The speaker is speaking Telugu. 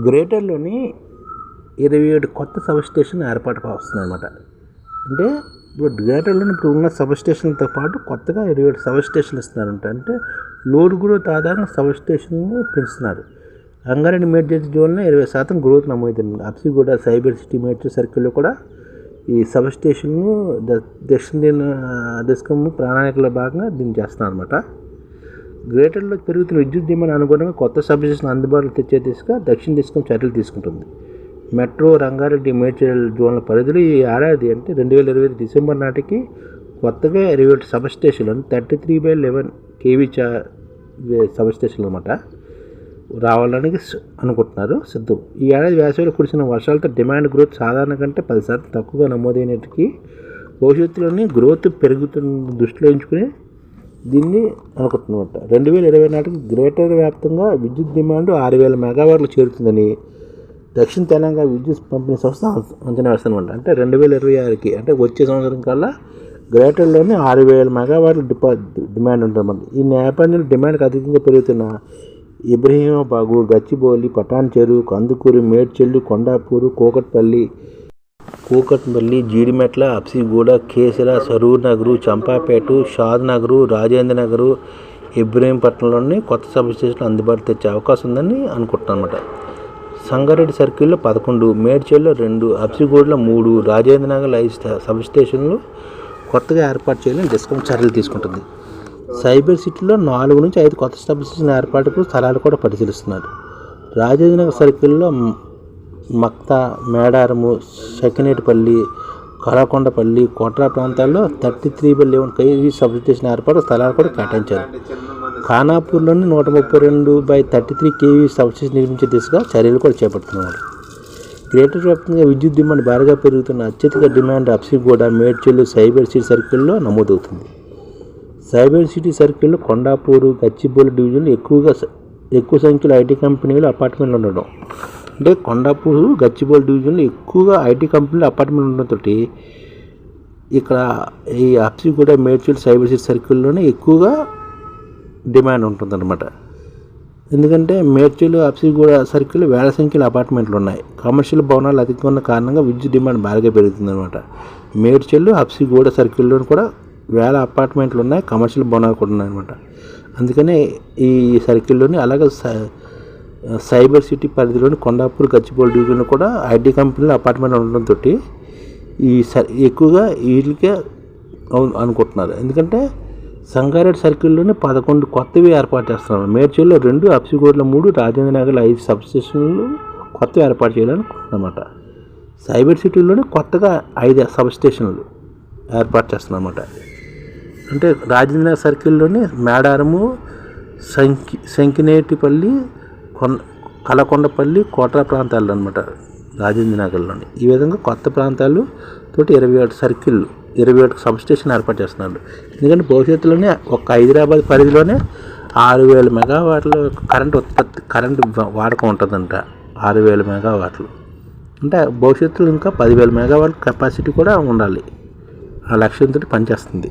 గ్రేటర్లోని ఇరవై ఏడు కొత్త సబ్ స్టేషన్ ఏర్పాటు వస్తుంది అనమాట అంటే ఇప్పుడు గ్రేటర్లోని ఇప్పుడు ఉన్న సబ్ స్టేషన్లతో పాటు కొత్తగా ఇరవై ఏడు సబ్ స్టేషన్లు ఇస్తున్నారంట. అంటే లోడ్ గ్రోత్ ఆధారంగా సబ్ స్టేషన్లు పెంచుతున్నారు. రంగారెడ్డి మేడ్చల్ జోన్లో ఇరవై శాతం గ్రోత్ నమోదైంది. అప్సిగూడ సైబర్ సిటీ మేడ్చల్ సర్కిల్లో కూడా ఈ సబ్ స్టేషన్ను ద- దక్షిణ దిశకము ప్రణాళికలో భాగంగా దీన్ని చేస్తున్నారు అనమాట గ్రేటర్లో పెరుగుతున్న విద్యుత్ డిమాండ్ అనుగుణంగా కొత్త సబ్సిడీస్ను అందుబాటులో తెచ్చే దిశగా దక్షిణ తీసుకుని చర్యలు తీసుకుంటుంది. మెట్రో రంగారెడ్డి మేడ్చల్ జోన్ల పరిధిలో ఈ ఏడాది అంటే రెండు వేల ఇరవై డిసెంబర్ నాటికి కొత్తగా ఇరవై ఒకటి సబ్ స్టేషన్లు అంటే thirty three by eleven KV చా సబ్ స్టేషన్లు అనమాట రావాలని అనుకుంటున్నారు. సిద్ధం. ఈ ఏడాది వేసవిలో కురిసిన వర్షాలతో డిమాండ్ గ్రోత్ సాధారణ కంటే పది శాతం తక్కువగా నమోదైనటికి భవిష్యత్తులోని గ్రోత్ పెరుగుతున్న దృష్టిలో ఉంచుకుని దీన్ని అనుకుంటున్నమాట. రెండు వేల ఇరవై నాటికి గ్రేటర్ వ్యాప్తంగా విద్యుత్ డిమాండ్ ఆరు వేల మెగావాట్లు చేరుతుందని దక్షిణ తెలంగాణ విద్యుత్ పంపిణీ సంస్థ అంచనా వేస్తుందన్నమాట. అంటే రెండు వేల ఇరవై ఆరుకి అంటే వచ్చే సంవత్సరం కల్లా గ్రేటర్లోనే ఆరు వేల మెగావాట్ల డిపా డిమాండ్ ఉంటుందన్నమాట ఈ నేపథ్యంలో డిమాండ్కి అధికంగా పెరుగుతున్న ఇబ్రహీమాబాగు గచ్చిబౌలి పటాన్ చెరువు కందుకూరు మేడ్చెల్లు కొండాపూరు కోకట్పల్లి కూకట్పల్లి జీడిమెట్ల అప్సిగూడ కేసర సరూర్ నగరు చంపాపేట షాద్ నగరు రాజేంద్ర నగరు ఇబ్రహీంపట్నంలోని కొత్త సబ్ స్టేషన్లు అందుబాటులో తెచ్చే అవకాశం ఉందని అనుకుంటున్నాను అనమాట సంగారెడ్డి సర్కిల్లో పదకొండు మేడ్చల్లో రెండు అప్సిగూడలో మూడు రాజేంద్ర నగర్ ఐదు సబ్ స్టేషన్లు కొత్తగా ఏర్పాటు చేయాలని డిస్కౌంట్ చర్యలు తీసుకుంటుంది. సైబర్ సిటీలో నాలుగు నుంచి ఐదు కొత్త సబ్ స్టేషన్ ఏర్పాటుకు స్థలాలు కూడా పరిశీలిస్తున్నారు. రాజేంద్ర నగర్ సర్కిల్లో మక్తా మేడారము సకినేటిపల్లి కలకొండపల్లి కోట్రా ప్రాంతాల్లో thirty three by eleven KV sub station ఏర్పాటు స్థలాలు కూడా కేటాయించారు. ఖానాపూర్లోని నూట ముప్పై రెండు by thirty three KV sub station నిర్మించే దిశగా చర్యలు కూడా చేపడుతున్నారు. గ్రేటర్ వ్యాప్తంగా విద్యుత్ డిమాండ్ భారీగా పెరుగుతున్న అత్యధిక డిమాండ్ అప్సిగూడ మేడ్చల్లు సైబర్ సిటీ సర్కిల్లో నమోదవుతుంది. సైబర్ సిటీ సర్కిల్లో కొండాపూరు గచ్చిబోలు డివిజన్లు ఎక్కువగా ఎక్కువ సంఖ్యలో ఐటీ కంపెనీలు అపార్ట్మెంట్లు ఉండడం అంటే కొండాపూరు గచ్చిబౌలి డివిజన్లో ఎక్కువగా ఐటీ కంపెనీలు అపార్ట్మెంట్ ఉండడంతో ఇక్కడ ఈ అప్సిగూడ మేడ్చల్ సైబర్ సిటీ సర్కిల్లోనే ఎక్కువగా డిమాండ్ ఉంటుందన్నమాట. ఎందుకంటే మేడ్చల్ అప్సిగూడ సర్కిల్ వేల సంఖ్యలో అపార్ట్మెంట్లు ఉన్నాయి. కమర్షియల్ భవనాలు అధికంగా ఉన్న కారణంగా విద్యుత్ డిమాండ్ బాగా పెరుగుతుందన్నమాట. మేడ్చల్ అప్సిగూడ సర్కిల్లో కూడా వేల అపార్ట్మెంట్లు ఉన్నాయి కమర్షియల్ భవనాలు కూడా ఉన్నాయన్నమాట. అందుకనే ఈ సర్కిల్లోని అలాగే సైబర్ సిటీ పరిధిలోని కొండాపూర్ గచ్చిబౌలి డివిజన్లో కూడా ఐటీ కంపెనీలు అపార్ట్మెంట్ ఉండడంతో ఈ స ఎక్కువగా వీటికే అను- అనుకుంటున్నారు. ఎందుకంటే సంగారెడ్డి సర్కిల్లోనే పదకొండు కొత్తవి ఏర్పాటు చేస్తున్నారు. మేడ్చల్లో రెండు అప్సిగూడలో మూడు రాజేంద్ర నగర్లో ఐదు సబ్ స్టేషన్లు కొత్తవి ఏర్పాటు చేయాలనుకుంటున్నమాట సైబర్ సిటీలోనే కొత్తగా ఐదు సబ్ స్టేషన్లు ఏర్పాటు చేస్తున్నమాట అంటే రాజేంద్ర సర్కిల్లోనే మేడారము సంకి సంకినేటిపల్లి కొండ కలకొండపల్లి కోట్రా ప్రాంతాలు అనమాట రాజేంద్ర నగర్లోని. ఈ విధంగా కొత్త ప్రాంతాలు తోటి ఇరవై ఒకటి సర్కిళ్ళు ఇరవై ఒకటి సబ్ స్టేషన్ ఏర్పాటు చేస్తున్నారు. ఎందుకంటే భవిష్యత్తులోనే ఒక హైదరాబాద్ పరిధిలోనే ఆరు వేల మెగావాట్ల కరెంట్ ఉత్పత్తి కరెంట్ వాడకం ఉంటుందంట. ఆరు వేల మెగావాట్లు. అంటే భవిష్యత్తులో ఇంకా పదివేల మెగావాట్ కెపాసిటీ కూడా ఉండాలి. ఆ లక్ష్యంతో పనిచేస్తుంది.